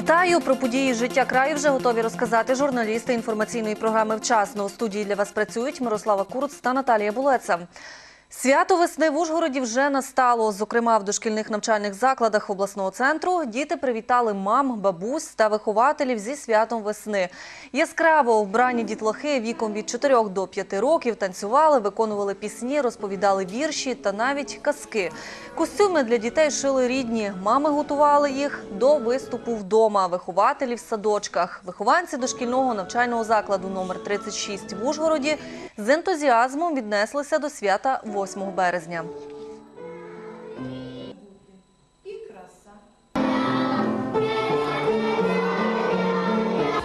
Вітаю про події життя краю. Вже готові розказати журналісти інформаційної програми Вчасно. У студії для вас працюють Мирослава Куруц та Наталія Булеца. Свято весни в Ужгороді вже настало. Зокрема, в дошкільних навчальних закладах обласного центру діти привітали мам, бабусь та вихователів зі святом весни. Яскраво вбрані дітлахи віком від 4 до 5 років танцювали, виконували пісні, розповідали вірші та навіть казки. Костюми для дітей шили рідні. Мами готували їх до виступу вдома. Вихователі в садочках. Вихованці дошкільного навчального закладу номер 36 в Ужгороді з ентузіазмом віднеслися до свята 8 березня.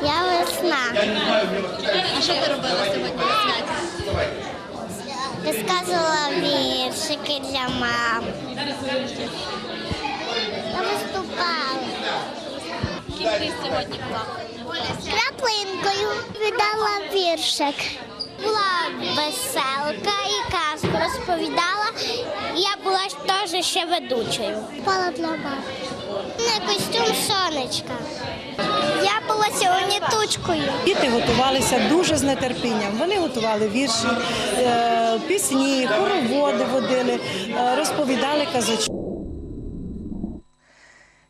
Я весна. А що ти робила сьогодні на святі? Розказувала віршики для мам. Я виступала. Ким ти сьогодні була? Краплинкою віддала віршик. Була веселка і казку розповідала. Я була теж ще ведучою. Пала для мам. Не костюм сонечка. Я була сьогодні тучкою. Діти готувалися дуже з нетерпінням. Вони готували вірші, е, пісні, хороводи водили, е, розповідали казочки.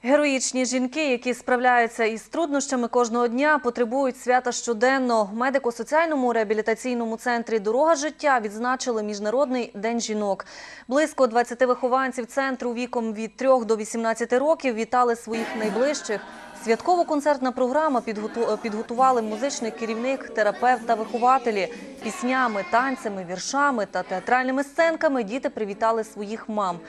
Героїчні жінки, які справляються із труднощами кожного дня, потребують свята щоденно. В медико-соціальному реабілітаційному центрі Дорога життя відзначили Міжнародний день жінок. Близько 20 вихованців центру віком від 3 до 18 років вітали своїх найближчих. Святково-концертна програма підготували музичний керівник, терапевт та вихователі. Піснями, танцями, віршами та театральними сценками діти привітали своїх мам.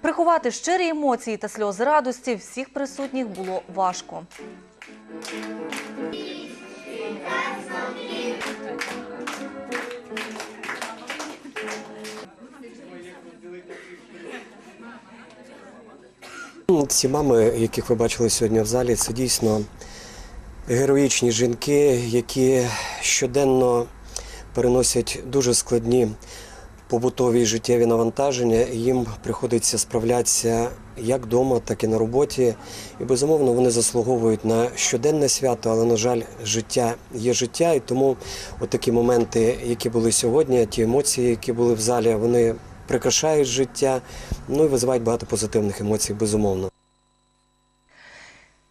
Приховати щирі емоції та сльози радості всіх присутніх було важко. Ці мами, яких ви бачили сьогодні в залі, це дійсно героїчні жінки, які щоденно переносять дуже складні побутові і життєві навантаження. Їм приходиться справлятися як вдома, так і на роботі. І безумовно вони заслуговують на щоденне свято, але, на жаль, життя є життя. І тому отакі моменти, які були сьогодні, ті емоції, які були в залі, вони прикрашають життя, ну і визивають багато позитивних емоцій, безумовно.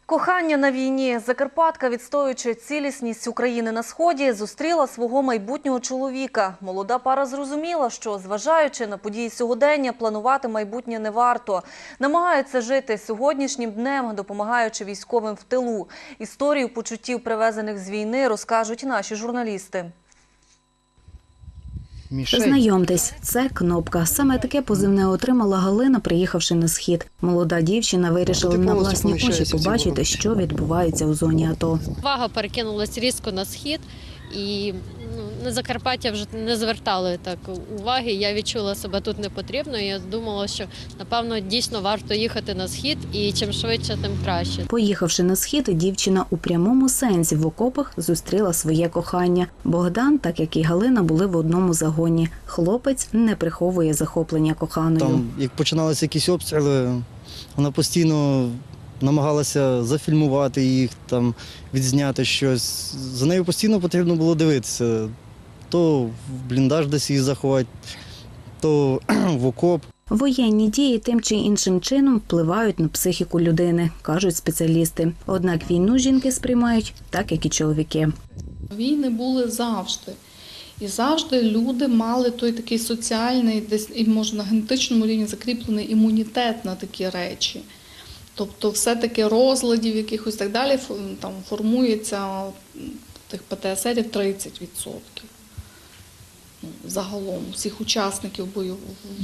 Кохання на війні. Закарпатка, відстоюючи цілісність України на сході, зустріла свого майбутнього чоловіка. Молода пара зрозуміла, що зважаючи на події сьогодення, планувати майбутнє не варто. Намагаються жити сьогоднішнім днем, допомагаючи військовим в тилу. Історію почуттів, привезених з війни, розкажуть наші журналісти. Мішень. Знайомтесь, це кнопка. Саме таке позивне отримала Галина, приїхавши на схід. Молода дівчина вирішила на власні очі побачити, що відбувається у зоні АТО. Увага перекинулась різко на схід, і ну, на Закарпаття вже не звертали так уваги. Я відчула себе тут не потрібно. Я думала, що напевно дійсно варто їхати на схід, і чим швидше, тим краще. Поїхавши на схід, дівчина у прямому сенсі в окопах зустріла своє кохання. Богдан, так як і Галина, були в одному загоні. Хлопець не приховує захоплення коханою. Там, як починалися якісь обстріли, вона постійно намагалася зафільмувати їх, там, відзняти щось. За нею постійно потрібно було дивитися. То в бліндаж десь її заховати, то в окоп. Воєнні дії тим чи іншим чином впливають на психіку людини, кажуть спеціалісти. Однак війну жінки сприймають так, як і чоловіки. Війни були завжди. І завжди люди мали той такий соціальний, десь і може на генетичному рівні закріплений імунітет на такі речі. Тобто, все-таки розладів якихось так далі там формується тих ПТСРів 30%. Загалом всіх учасників бойових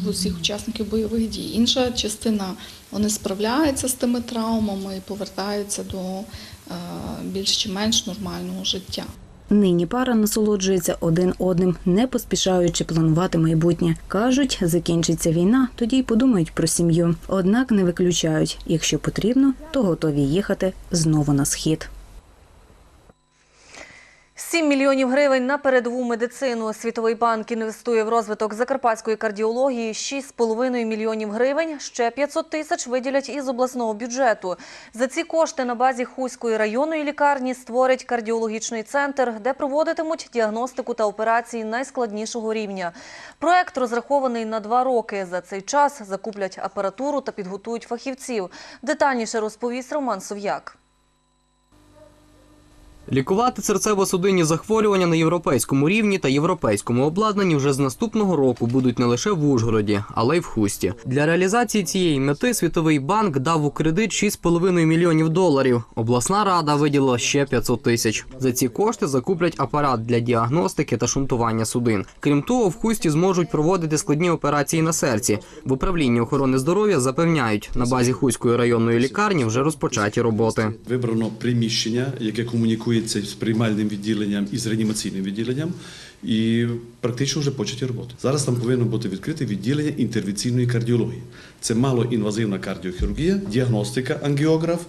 усіх учасників бойових дій. Інша частина вони справляються з тими травмами і повертаються до е, більш чи менш нормального життя. Нині пара насолоджується один одним, не поспішаючи планувати майбутнє. Кажуть, закінчиться війна, тоді й подумають про сім'ю. Однак не виключають, якщо потрібно, то готові їхати знову на схід. 7 мільйонів гривень на передову медицину. Світовий банк інвестує в розвиток закарпатської кардіології 6,5 мільйонів гривень. Ще 500 тисяч виділять із обласного бюджету. За ці кошти на базі Хуської районної лікарні створять кардіологічний центр, де проводитимуть діагностику та операції найскладнішого рівня. Проект розрахований на два роки. За цей час закуплять апаратуру та підготують фахівців. Детальніше розповість Роман Сов'як. Лікувати серцево-судинні захворювання на європейському рівні та європейському обладнанні вже з наступного року будуть не лише в Ужгороді, але й в Хусті. Для реалізації цієї мети Світовий банк дав у кредит 6,5 мільйонів доларів. Обласна рада виділила ще 500 тисяч. За ці кошти закуплять апарат для діагностики та шунтування судин. Крім того, в Хусті зможуть проводити складні операції на серці. В управлінні охорони здоров'я запевняють, на базі Хуської районної лікарні вже розпочаті роботи. Вибрано приміщення, яке комунікується з приймальним відділенням і з реанімаційним відділенням, і практично вже початі роботи. Зараз там повинно бути відкрите відділення інтервенційної кардіології. Це малоінвазивна кардіохірургія, діагностика, ангіограф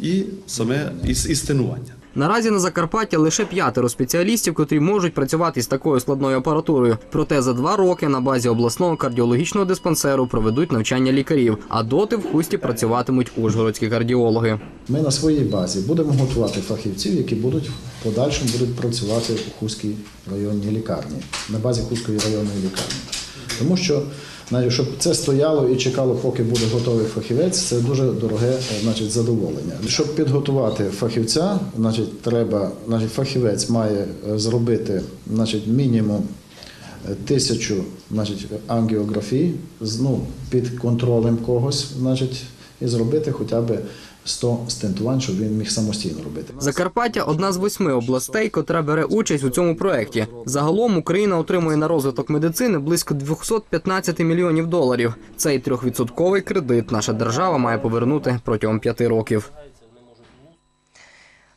і саме і стенування. Наразі на Закарпатті лише п'ятеро спеціалістів, котрі можуть працювати з такою складною апаратурою. Проте за два роки на базі обласного кардіологічного диспансеру проведуть навчання лікарів, а доти в хусті працюватимуть ужгородські кардіологи. Ми на своїй базі будемо готувати фахівців, які будуть в подальшому будуть працювати у Хуській районній лікарні, на базі Хуської районної лікарні. Тому що, навіть, щоб це стояло і чекало, поки буде готовий фахівець, це дуже дороге е, значить, задоволення. Щоб підготувати фахівця, значить, треба, значить, фахівець має е, зробити значить, мінімум е, тисячу значить, ангіографій ну, під контролем когось, значить, і зробити хоча б 100 стентувань, щоб він міг самостійно робити. Закарпаття одна з восьми областей, котра бере участь у цьому проєкті. Загалом Україна отримує на розвиток медицини близько 215 мільйонів доларів. Цей трьохвідсотковий кредит наша держава має повернути протягом п'яти років.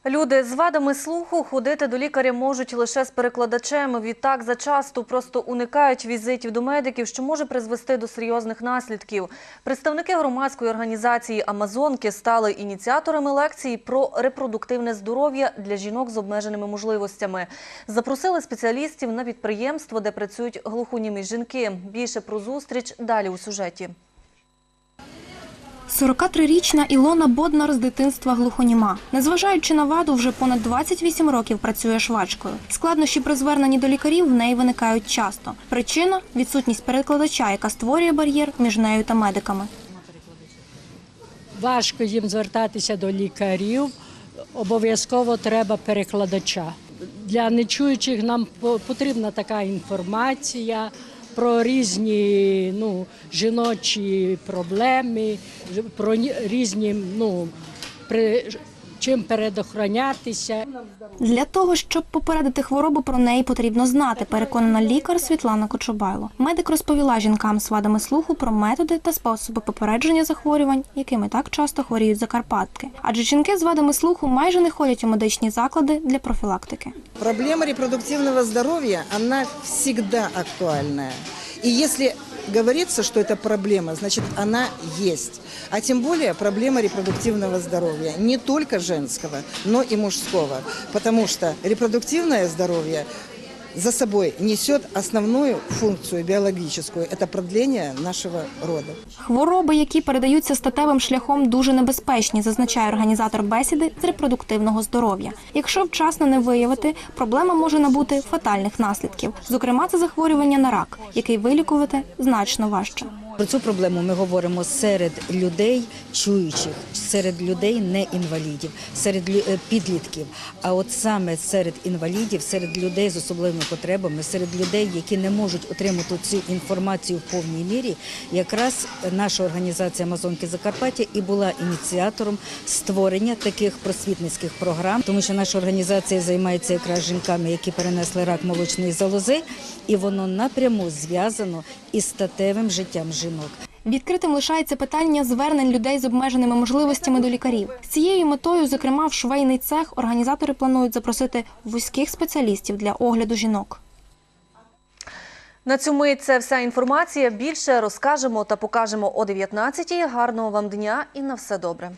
Люди з вадами слуху ходити до лікаря можуть лише з перекладачем. Відтак зачасту просто уникають візитів до медиків, що може призвести до серйозних наслідків. Представники громадської організації Амазонки стали ініціаторами лекції про репродуктивне здоров'я для жінок з обмеженими можливостями. Запросили спеціалістів на підприємство, де працюють глухонімі жінки. Більше про зустріч далі у сюжеті. 43-річна Ілона Боднар з дитинства глухоніма. Незважаючи на ваду, вже понад 28 років працює швачкою. Складнощі при зверненні до лікарів в неї виникають часто. Причина відсутність перекладача, яка створює бар'єр між нею та медиками. Важко їм звертатися до лікарів. Обов'язково треба перекладача. Для нечуючих нам потрібна така інформація про різні ну, жіночі проблеми, про ні- різні ну, при, чим передохранятися. Для того, щоб попередити хворобу, про неї потрібно знати, переконана лікар Світлана Кочубайло. Медик розповіла жінкам з вадами слуху про методи та способи попередження захворювань, якими так часто хворіють закарпатки. Адже жінки з вадами слуху майже не ходять у медичні заклади для профілактики. Проблема репродуктивного здоровья, она всегда актуальная. И если говорится, что это проблема, значит она есть. А тем более проблема репродуктивного здоровья. Не только женского, но и мужского. Потому что репродуктивное здоровье за собой несет основную функцию биологическую. Это продление нашего рода. Хвороби, які передаються статевим шляхом, дуже небезпечні, зазначає організатор бесіди з репродуктивного здоров'я. Якщо вчасно не виявити, проблема може набути фатальних наслідків. Зокрема, це захворювання на рак, який вилікувати значно важче. Про цю проблему ми говоримо серед людей чуючих, серед людей не інвалідів, серед е, підлітків. А от саме серед інвалідів, серед людей з особливими потребами, серед людей, які не можуть отримати цю інформацію в повній мірі, якраз наша організація Амазонки Закарпаття і була ініціатором створення таких просвітницьких програм, тому що наша організація займається якраз жінками, які перенесли рак молочної залози, і воно напряму зв'язано із статевим життям жінок. Відкритим лишається питання звернень людей з обмеженими можливостями до лікарів. З цією метою, зокрема, в швейний цех організатори планують запросити вузьких спеціалістів для огляду жінок. На цьому це вся інформація. Більше розкажемо та покажемо о 19-й. Гарного вам дня і на все добре.